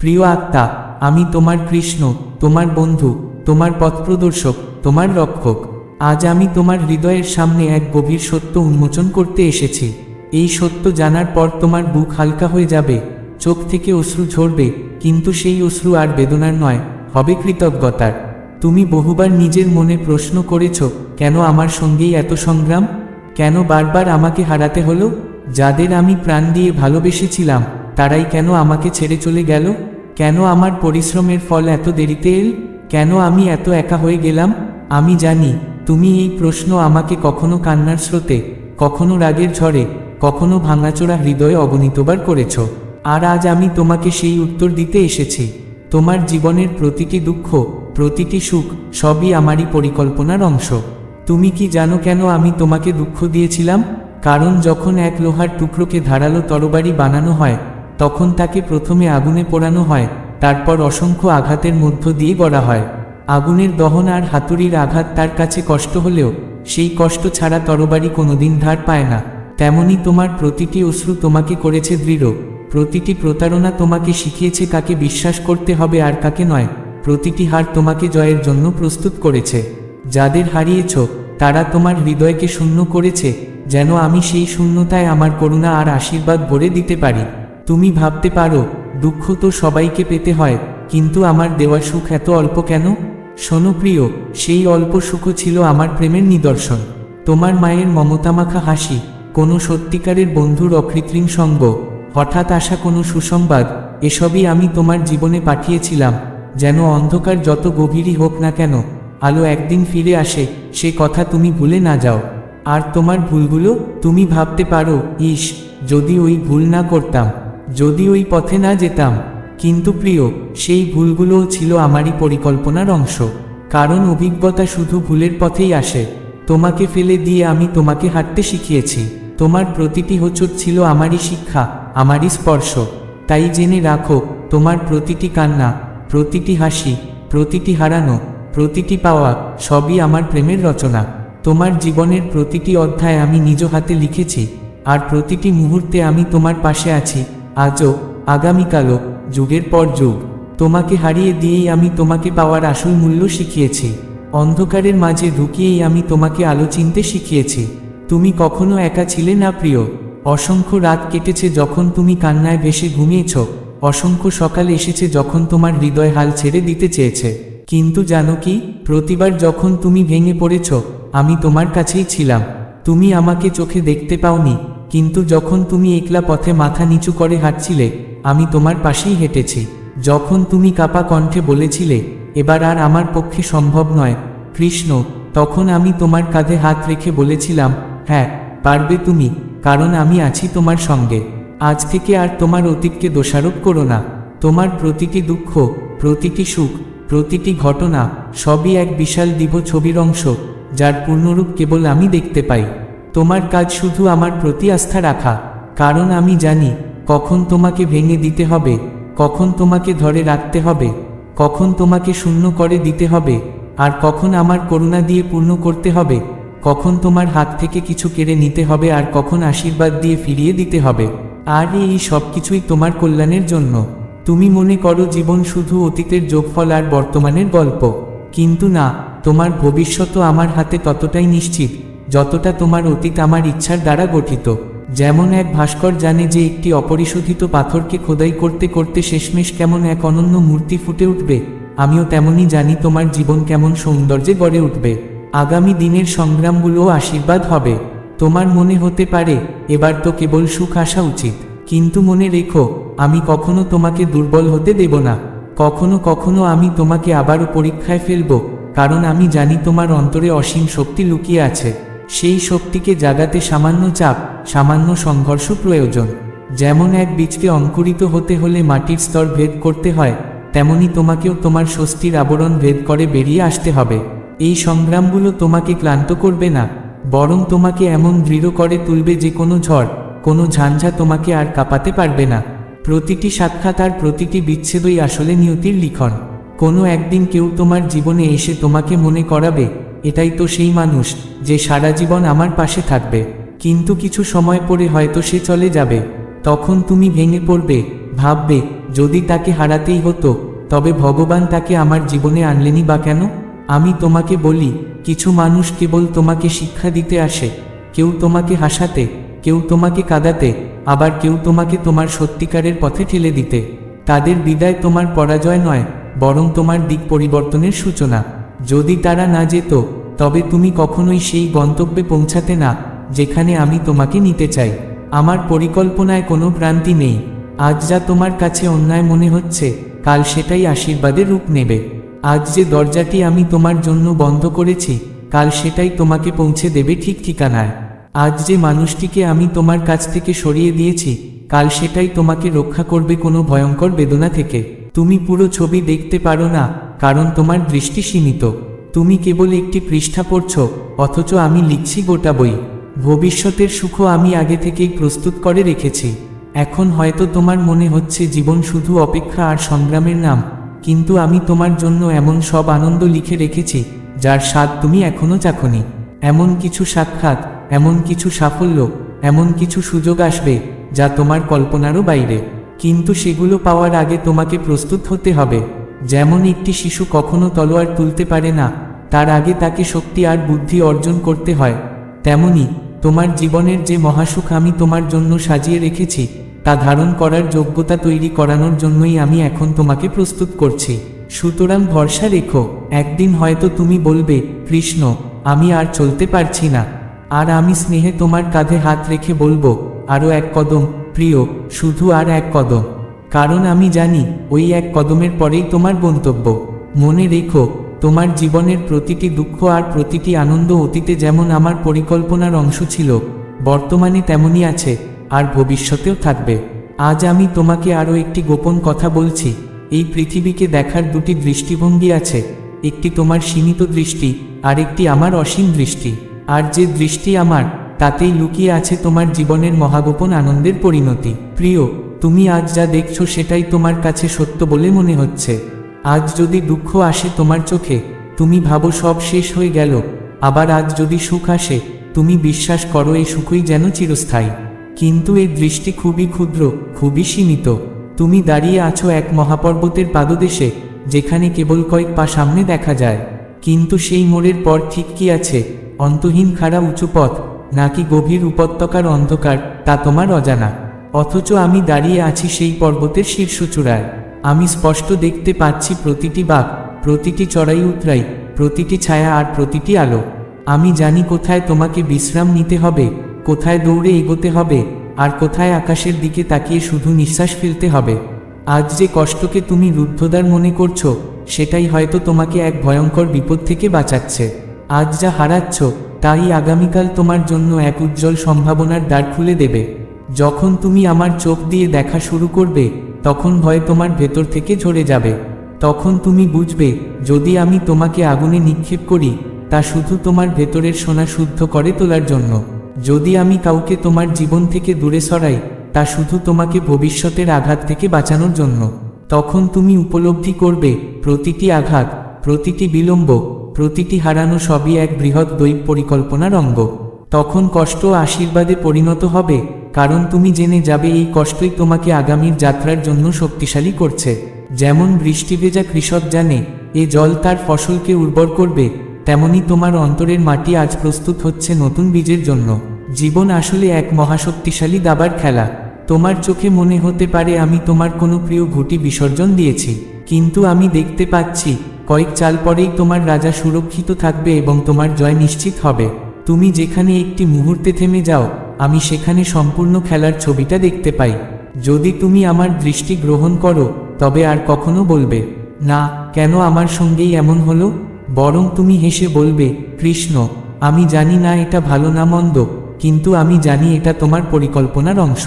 প্রিয় আত্মা, আমি তোমার কৃষ্ণ, তোমার বন্ধু, তোমার পথপ্রদর্শক, তোমার রক্ষক। আজ আমি তোমার হৃদয়ের সামনে এক গভীর সত্য উন্মোচন করতে এসেছি। এই সত্য জানার পর তোমার বুক হালকা হয়ে যাবে, চোখ থেকে অশ্রু ঝরবে, কিন্তু সেই অশ্রু আর বেদনার নয়, হবে কৃতজ্ঞতার। তুমি বহুবার নিজের মনে প্রশ্ন করেছ, কেন আমার সঙ্গেই এত সংগ্রাম? কেন বারবার আমাকে হারাতে হলো? যাদের আমি প্রাণ দিয়ে ভালোবেসেছিলাম, তারাই কেন আমাকে ছেড়ে চলে গেল? কেন আমার পরিশ্রমের ফল এত দেরিতে এল? কেন আমি এত একা হয়ে গেলাম? আমি জানি, তুমি এই প্রশ্ন আমাকে কখনো কান্নার স্রোতে, কখনো রাগের ঝড়ে, কখনো ভাঙাচোরা হৃদয়ে অগণিতবার করেছ। আর আজ আমি তোমাকে সেই উত্তর দিতে এসেছি। তোমার জীবনের প্রতিটি দুঃখ, প্রতিটি সুখ, সবই আমারই পরিকল্পনার অংশ। তুমি কি জানো কেন আমি তোমাকে দুঃখ দিয়েছিলাম? কারণ যখন এক লোহার টুকরোকে ধারালো তরবারি বানানো হয় তখন তাকে প্রথমে আগুনে পোড়ানো হয়, তারপর অসংখ্য আঘাতের মধ্য দিয়ে গড়া হয়। আগুনের দহন আর হাতুড়ির আঘাত তার কাছে কষ্ট হলেও, সেই কষ্ট ছাড়া তরবারি কোনোদিন ধার পায় না। তেমনি তোমার প্রতিটি অশ্রু তোমাকে করেছে দৃঢ়, প্রতিটি প্রতারণা তোমাকে শিখিয়েছে কাকে বিশ্বাস করতে হবে আর কাকে নয়, প্রতিটি হার তোমাকে জয়ের জন্য প্রস্তুত করেছে। যাদের হারিয়েছ, তারা তোমার হৃদয়কে শূন্য করেছে, যেন আমি সেই শূন্যতায় আমার করুণা আর আশীর্বাদ ভরে দিতে পারি। তুমি ভাবতে পারো, দুঃখ তো সবাইকে পেতে হয়, কিন্তু আমার দেওয়া সুখ এত অল্প কেন? শোনো সেই অল্প সুখও ছিল আমার প্রেমের নিদর্শন। তোমার মায়ের মমতামাখা হাসি, কোনো সত্যিকারের বন্ধুর অকৃত্রিম সঙ্গ, হঠাৎ আসা কোনো সুসংবাদ, এসবই আমি তোমার জীবনে পাঠিয়েছিলাম, যেন অন্ধকার যত গভীরই হোক না কেন, আলো একদিন ফিরে আসে, সে কথা তুমি ভুলে না যাও। আর তোমার ভুলগুলো, তুমি ভাবতে পারো, ইস, যদি ওই ভুল না করতাম। যদি ওই পথে না যেতাম, কিন্তু প্রিয়, সেই ভুলগুলোও ছিল আমারই পরিকল্পনার অংশ। কারণ অভিজ্ঞতা শুধু ভুলের পথেই আসে। তোমাকে ফেলে দিয়ে আমি তোমাকে হাঁটতে শিখিয়েছি। তোমার প্রতিটি হোঁচট ছিল আমারই শিক্ষা, আমারই স্পর্শ। তাই জেনে রাখো, তোমার প্রতিটি কান্না, প্রতিটি হাসি, প্রতিটি হারানো, প্রতিটি পাওয়া, সবই আমার প্রেমের রচনা। তোমার জীবনের প্রতিটি অধ্যায় আমি নিজ হাতে লিখেছি, আর প্রতিটি মুহূর্তে আমি তোমার পাশে আছি। আজও আগামীকালও, যুগের পর যুগ। তোমাকে হারিয়ে দিয়েই আমি তোমাকে পাওয়ার আসল মূল্য শিখিয়েছি। অন্ধকারের মাঝে ঢুকিয়েই আমি তোমাকে আলো চিনতে শিখিয়েছি। তুমি কখনো একা ছিলে না প্রিয়। অসংখ্য রাত কেটেছে যখন তুমি কান্নায় ভেসে ঘুমিয়েছ। অসংখ্য সকাল এসেছে যখন তোমার হৃদয় হাল ছেড়ে দিতে চেয়েছে। কিন্তু জানো কি, প্রতিবার যখন তুমি ভেঙে পড়েছ, আমি তোমার কাছেই ছিলাম। তুমি আমাকে চোখে দেখতে পাওনি কিন্তু যখন তুমি একলা পথে মাথা নিচু করে হাঁটছিলে, আমি তোমার পাশেই হেঁটেছি। যখন তুমি কাপা কণ্ঠে বলেছিলে, এবার আর আমার পক্ষে সম্ভব নয়, কৃষ্ণ তখন আমি তোমার কাঁধে হাত রেখে বলেছিলাম হ্যাঁ পারবে তুমি, কারণ আমি আছি তোমার সঙ্গে। আজ থেকে আর তোমার অতীতকে দোষারোপ করো না। তোমার প্রতিটি দুঃখ, প্রতিটি সুখ, প্রতিটি ঘটনা, সবই এক বিশাল দিব ছবির অংশ, যার পূর্ণরূপ কেবল আমি দেখতে পাই। তোমার কাজ শুধু আমার প্রতি আস্থা রাখা, কারণ আমি জানি কখন তোমাকে ভেঙে দিতে হবে, কখন তোমাকে ধরে রাখতে হবে, কখন তোমাকে শূন্য করে দিতে হবে, আর কখন আমার করুণা দিয়ে পূর্ণ করতে হবে, কখন তোমার হাত থেকে কিছু কেড়ে নিতে হবে আর কখন আশীর্বাদ দিয়ে ফিরিয়ে দিতে হবে। আর এই সব কিছুই তোমার কল্যাণের জন্য। তুমি মনে করো জীবন শুধু অতীতের যোগফল আর বর্তমানের গল্প। কিন্তু না, তোমার ভবিষ্যৎও আমার হাতে ততটাই নিশ্চিত। যতটা তোমার অতীত আমার ইচ্ছার দ্বারা গঠিত। যেমন এক ভাস্কর জানে যে একটি অপরিশোধিত পাথরকে খোদাই করতে করতে শেষমেশ কেমন এক অনন্য মূর্তি ফুটে উঠবে। আমিও তেমনই জানি তোমার জীবন কেমন সৌন্দর্যে গড়ে উঠবে। আগামী দিনের সংগ্রামগুলোও আশীর্বাদ হবে। তোমার মনে হতে পারে, এবার তো কেবল সুখ আসা উচিত। কিন্তু মনে রেখো, আমি কখনো তোমাকে দুর্বল হতে দেব না। কখনো কখনো আমি তোমাকে আবারও পরীক্ষায় ফেলব, কারণ আমি জানি তোমার অন্তরে অসীম শক্তি লুকিয়ে আছে। সেই শক্তিকে জাগাতে সামান্য চাপ, সামান্য সংঘর্ষ প্রয়োজন। যেমন এক বীজকে অঙ্কুরিত হতে হলে মাটির স্তর ভেদ করতে হয়, তেমনি তোমাকেও তোমার স্বস্তির আবরণ ভেদ করে বেরিয়ে আসতে হবে। এই সংগ্রামগুলো তোমাকে ক্লান্ত করবে না, বরং তোমাকে এমন দৃঢ় করে তুলবে যে কোনো ঝড়, কোনো ঝাঞ্ঝা তোমাকে আর কাঁপাতে পারবে না। প্রতিটি সাক্ষাৎ আর প্রতিটি বিচ্ছেদই আসলে নিয়তির লিখন। কোনো একদিন কেউ তোমার জীবনে এসে তোমাকে মনে করাবে এটাই তো সেই মানুষ যে সারা জীবন আমার পাশে থাকবে। কিন্তু কিছু সময় পরে হয়তো সে চলে যাবে। তখন তুমি ভেঙে পড়বে, ভাববে, যদি তাকে হারাতেই হতো, তবে ভগবান তাকে আমার জীবনে আনলেনি বা কেন? আমি তোমাকে বলি, কিছু মানুষ কেবল তোমাকে শিক্ষা দিতে আসে, কেউ তোমাকে হাসাতে, কেউ তোমাকে কাঁদাতে, আবার কেউ তোমাকে তোমার সত্যিকারের পথে ঠেলে দিতে। তাদের বিদায় তোমার পরাজয় নয়, বরং তোমার দিক পরিবর্তনের সূচনা। যদি তারা না যেত, তবে তুমি কখনোই সেই গন্তব্যে পৌঁছাতে না, যেখানে আমি তোমাকে নিতে চাই। আমার পরিকল্পনায় কোনো ভ্রান্তি নেই। আজ যা তোমার কাছে অন্যায় মনে হচ্ছে, কাল সেটাই আশীর্বাদের রূপ নেবে। আজ যে দরজাটি আমি তোমার জন্য বন্ধ করেছি, কাল সেটাই তোমাকে পৌঁছে দেবে ঠিক ঠিকানায়। আজ যে মানুষটিকে আমি তোমার কাছ থেকে সরিয়ে দিয়েছি, কাল সেটাই তোমাকে রক্ষা করবে কোনো ভয়ঙ্কর বেদনা থেকে। তুমি পুরো ছবি দেখতে পারো না কারণ তোমার দৃষ্টি সীমিত। তুমি কেবল একটি পৃষ্ঠা পড়ছ, অথচ আমি লিখছি গোটা বই। ভবিষ্যতের সুখ আমি আগে থেকেই প্রস্তুত করে রেখেছি। এখন হয়তো তোমার মনে হচ্ছে জীবন শুধু অপেক্ষা আর সংগ্রামের নাম, কিন্তু আমি তোমার জন্য এমন সব আনন্দ লিখে রেখেছি, যার স্বাদ তুমি এখনও চাখনি। এমন কিছু সাক্ষাৎ, এমন কিছু সাফল্য, এমন কিছু সুযোগ আসবে, যা তোমার কল্পনারও বাইরে। কিন্তু সেগুলো পাওয়ার আগে তোমাকে প্রস্তুত হতে হবে। যেমন একটি শিশু কখনো তলোয়ার তুলতে পারে না, তার আগে তাকে শক্তি আর বুদ্ধি অর্জন করতে হয়। তেমনি, তোমার জীবনের যে মহাসুখ আমি তোমার জন্য সাজিয়ে রেখেছি, তা ধারণ করার যোগ্যতা তৈরি করানোর জন্যই আমি এখন তোমাকে প্রস্তুত করছি। সুতরাং ভরসা রেখো, একদিন হয়তো তুমি বলবে, কৃষ্ণ, আমি আর চলতে পারছি না। আর আমি স্নেহে তোমার কাঁধে হাত রেখে বলব আরও এক কদম, প্রিয়, শুধু আর এক কদম। কারণ আমি জানি, ওই এক কদমের পরেই তোমার গন্তব্য। মনে রেখো, তোমার জীবনের প্রতিটি দুঃখ আর প্রতিটি আনন্দ অতীতে যেমন আমার পরিকল্পনার অংশ ছিল, বর্তমানে তেমনই আছে, আর ভবিষ্যতেও থাকবে। আজ আমি তোমাকে আরও একটি গোপন কথা বলছি, এই পৃথিবীকে দেখার দুটি দৃষ্টিভঙ্গি আছে, একটি তোমার সীমিত দৃষ্টি, আর একটি আমার অসীম দৃষ্টি। আর যে দৃষ্টি আমার, তাতেই লুকিয়ে আছে তোমার জীবনের মহাগোপন আনন্দের পরিণতি। প্রিয় তুমি আজ যা দেখছ সেটাই তোমার কাছে সত্য বলে মনে হচ্ছে। আজ যদি দুঃখ আসে তোমার চোখে, তুমি ভাবো সব শেষ হয়ে গেল। আবার আজ যদি সুখ আসে, তুমি বিশ্বাস করো এই সুখই যেন চিরস্থায়ী। কিন্তু এই দৃষ্টি খুবই ক্ষুদ্র, খুবই সীমিত। তুমি দাঁড়িয়ে আছো এক মহাপর্বতের পাদদেশে, যেখানে কেবল কয়েক পা সামনে দেখা যায়। কিন্তু সেই মোড়ের পর ঠিক কি আছে? অন্তহীন খাড়া উঁচু পথ, নাকি গভীর উপত্যকার অন্ধকার, তা তোমার অজানা। অথচ আমি দাঁড়িয়ে আছি সেই পর্বতের শীর্ষচূড়ায়। আমি স্পষ্ট দেখতে পাচ্ছি প্রতিটি বাঘ, প্রতিটি চড়াই উতরাই, প্রতিটি ছায়া আর প্রতিটি আলো। আমি জানি কোথায় তোমাকে বিশ্রাম নিতে হবে, কোথায় দৌড়ে এগোতে হবে, আর কোথায় আকাশের দিকে তাকিয়ে শুধু নিঃশ্বাস ফেলতে হবে। আজ যে কষ্টকে তুমি রুদ্ধদ্বার মনে করছ, সেটাই হয়তো তোমাকে এক ভয়ঙ্কর বিপদ থেকে বাঁচাচ্ছে। আজ যা হারাচ্ছ, তাই আগামীকাল তোমার জন্য এক উজ্জ্বল সম্ভাবনার দ্বার খুলে দেবে। যখন তুমি আমার চোখ দিয়ে দেখা শুরু করবে, তখন ভয় তোমার ভেতর থেকে ঝরে যাবে। তখন তুমি বুঝবে, যদি আমি তোমাকে আগুনে নিক্ষেপ করি, তা শুধু তোমার ভেতরের সোনা শুদ্ধ করে তোলার জন্য। যদি আমি কাউকে তোমার জীবন থেকে দূরে সরাই, তা শুধু তোমাকে ভবিষ্যতের আঘাত থেকে বাঁচানোর জন্য। তখন তুমি উপলব্ধি করবে, প্রতিটি আঘাত, প্রতিটি বিলম্ব, প্রতিটি হারানো সবই এক বৃহৎ দৈব পরিকল্পনার অঙ্গ। তখন কষ্ট আশীর্বাদে পরিণত হবে, কারণ তুমি জেনে যাবে এই কষ্টই তোমাকে আগামীর যাত্রার জন্য শক্তিশালী করছে। যেমন বৃষ্টি ভেজা কৃষক জানে, এ জল তার ফসলকে উর্বর করবে, তেমনি তোমার অন্তরের মাটি আজ প্রস্তুত হচ্ছে নতুন বীজের জন্য। জীবন আসলে এক মহাশক্তিশালী দাবার খেলা। তোমার চোখে মনে হতে পারে আমি তোমার কোনো প্রিয় ঘুটি বিসর্জন দিয়েছি, কিন্তু আমি দেখতে পাচ্ছি, কয়েক চাল পরেই তোমার রাজা সুরক্ষিত থাকবে এবং তোমার জয় নিশ্চিত হবে। তুমি যেখানে একটি মুহূর্তে থেমে যাও, আমি সেখানে সম্পূর্ণ খেলার ছবিটা দেখতে পাই। যদি তুমি আমার দৃষ্টি গ্রহণ করো, তবে আর কখনো বলবে, না, কেন আমার সঙ্গেই এমন হলো? বরং তুমি হেসে বলবে, কৃষ্ণ, আমি জানি না এটা ভালো না মন্দ, কিন্তু আমি জানি এটা তোমার পরিকল্পনার অংশ।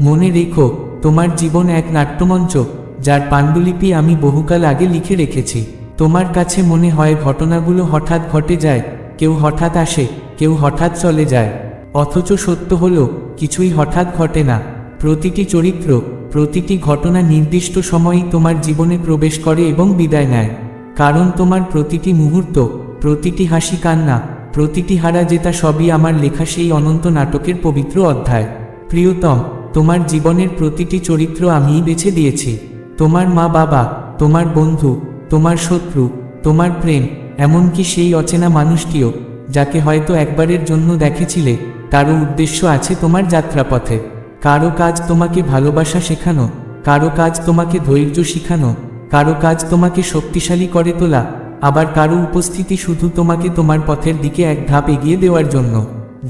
মনে রেখো, তোমার জীবন এক নাট্যমঞ্চ, যার পাণ্ডুলিপি আমি বহুকাল আগে লিখে রেখেছি। তোমার কাছে মনে হয় ঘটনাগুলো হঠাৎ ঘটে যায়, কেউ হঠাৎ আসে কেউ হঠাৎ চলে যায়। অথচ সত্য হলো, কিছুই হঠাৎ ঘটে না। প্রতিটি চরিত্র, প্রতিটি ঘটনা নির্দিষ্ট সময়েই তোমার জীবনে প্রবেশ করে এবং বিদায় নেয়। কারণ তোমার প্রতিটি মুহূর্ত, প্রতিটি হাসি কান্না, প্রতিটি হারা জেতা সবই আমার লেখা সেই অনন্ত নাটকের পবিত্র অধ্যায়। প্রিয়তম, তোমার জীবনের প্রতিটি চরিত্র আমিই বেছে দিয়েছি। তোমার মা বাবা, তোমার বন্ধু, তোমার শত্রু, তোমার প্রেম, এমনকি সেই অচেনা মানুষটিও যাকে হয়তো একবারের জন্য দেখেছিলে, তারও উদ্দেশ্য আছে তোমার যাত্রাপথে। কারও কাজ তোমাকে ভালোবাসা শেখানো, কারও কাজ তোমাকে ধৈর্য শিখানো, কারও কাজ তোমাকে শক্তিশালী করে তোলা, আবার কারও উপস্থিতি শুধু তোমাকে তোমার পথের দিকে এক ধাপ এগিয়ে দেওয়ার জন্য।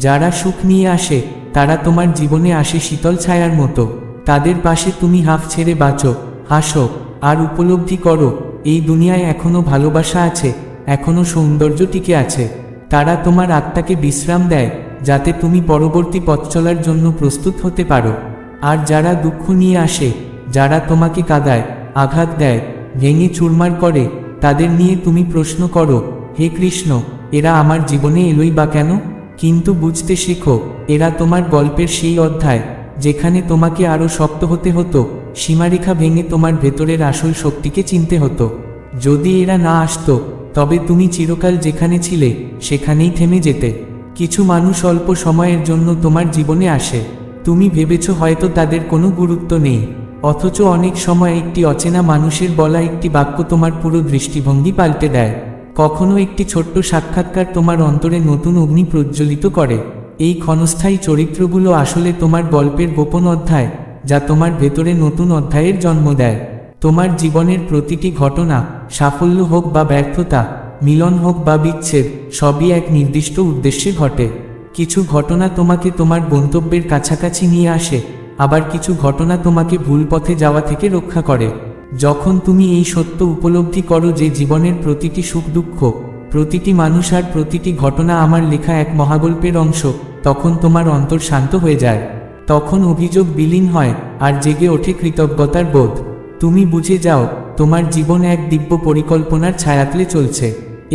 যারা সুখ নিয়ে আসে, তারা তোমার জীবনে আসে শীতল ছায়ার মতো। তাদের পাশে তুমি হাফ ছেড়ে বাঁচো, হাসো, আর উপলব্ধি করো, এই দুনিয়ায় এখনও ভালোবাসা আছে, এখনও সৌন্দর্য টিকে আছে। তারা তোমার আত্মাকে বিশ্রাম দেয়, যাতে তুমি পরবর্তী পথ চলার জন্য প্রস্তুত হতে পারো। আর যারা দুঃখ নিয়ে আসে, যারা তোমাকে কাদায়, আঘাত দেয়, ভেঙে চুরমার করে, তাদের নিয়ে তুমি প্রশ্ন করো, হে কৃষ্ণ, এরা আমার জীবনে এলোই বা কেন? কিন্তু বুঝতে শেখো, এরা তোমার গল্পের সেই অধ্যায়, যেখানে তোমাকে আরও শক্ত হতে হতো, সীমারেখা ভেঙে তোমার ভেতরের আসল শক্তিকে চিনতে হতো। যদি এরা না আসতো তবে তুমি চিরকাল যেখানে ছিলে, সেখানেই থেমে যেতে। কিছু মানুষ অল্প সময়ের জন্য তোমার জীবনে আসে। তুমি ভেবেছ হয়তো তাদের কোনো গুরুত্ব নেই। অথচ অনেক সময় একটি অচেনা মানুষের বলা একটি বাক্য তোমার পুরো দৃষ্টিভঙ্গি পাল্টে দেয়। কখনো একটি ছোট্ট সাক্ষাৎকার তোমার অন্তরে নতুন অগ্নি প্রজ্বলিত করে। এই ক্ষণস্থায়ী চরিত্রগুলো আসলে তোমার গল্পের গোপন অধ্যায়, যা তোমার ভেতরে নতুন অধ্যায়ের জন্ম দেয়। তোমার জীবনের প্রতিটি ঘটনা সাফল্য হোক বা ব্যর্থতা, মিলন হোক বা বিচ্ছেদ, সবই এক নির্দিষ্ট উদ্দেশ্যে ঘটে। কিছু ঘটনা তোমাকে তোমার গন্তব্যের কাছাকাছি নিয়ে আসে, আবার কিছু ঘটনা তোমাকে ভুল পথে যাওয়া থেকে রক্ষা করে। যখন তুমি এই সত্য উপলব্ধি করো যে জীবনের প্রতিটি সুখ দুঃখ, প্রতিটি মানুষ আর প্রতিটি ঘটনা আমার লেখা এক মহাগল্পের অংশ, তখন তোমার অন্তর শান্ত হয়ে যায়। তখন অভিযোগ বিলীন হয়, আর জেগে ওঠে কৃতজ্ঞতার বোধ। তুমি বুঝে যাও তোমার জীবন এক দিব্য পরিকল্পনার ছায়াতলে চলছে,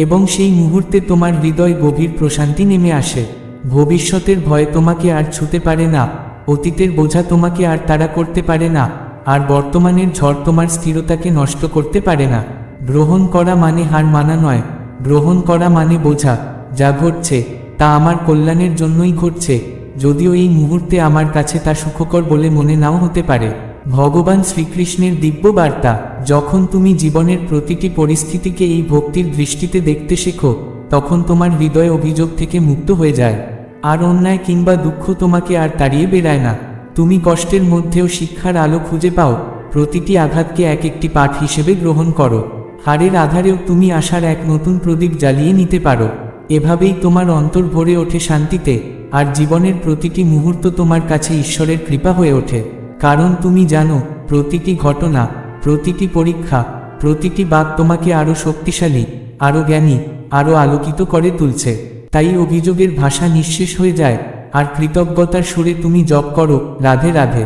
এবং সেই মুহূর্তে তোমার হৃদয় গভীর প্রশান্তি নেমে আসে। ভবিষ্যতের ভয় তোমাকে আর ছুতে পারে না, অতীতের বোঝা তোমাকে আর তাড়া করতে পারে না, আর বর্তমানের ঝড় তোমার স্থিরতাকে নষ্ট করতে পারে না। গ্রহণ করা মানে হার মানা নয়, গ্রহণ করা মানে বোঝা, যা ঘটছে, তা আমার কল্যাণের জন্যই ঘটছে, যদিও এই মুহূর্তে আমার কাছে তা সুখকর বলে মনে নাও হতে পারে। ভগবান শ্রীকৃষ্ণের দিব্য বার্তা যখন তুমি জীবনের প্রতিটি পরিস্থিতিকে এই ভক্তির দৃষ্টিতে দেখতে শেখো, তখন তোমার হৃদয় অভিযোগ থেকে মুক্ত হয়ে যায়। আর অন্যায় কিংবা দুঃখ তোমাকে আর তাড়িয়ে বেড়ায় না। তুমি কষ্টের মধ্যেও শিক্ষার আলো খুঁজে পাও, প্রতিটি আঘাতকে এক একটি পাঠ হিসেবে গ্রহণ করো। হারের আধারেও তুমি আশার এক নতুন প্রদীপ জ্বালিয়ে নিতে পারো। এভাবেই তোমার অন্তর ভরে ওঠে শান্তিতে, আর জীবনের প্রতিটি মুহূর্ত তোমার কাছে ঈশ্বরের কৃপা হয়ে ওঠে। কারণ তুমি জানো, প্রতিটি ঘটনা, প্রতিটি পরীক্ষা, প্রতিটি বাদ তোমাকে আরও শক্তিশালী আরও জ্ঞানী আরও আলোকিত করে তুলছে। তাই অভিযোগের ভাষা নিঃশেষ হয়ে যায়, আর কৃতজ্ঞতার সুরে তুমি জপ করো, রাধে রাধে।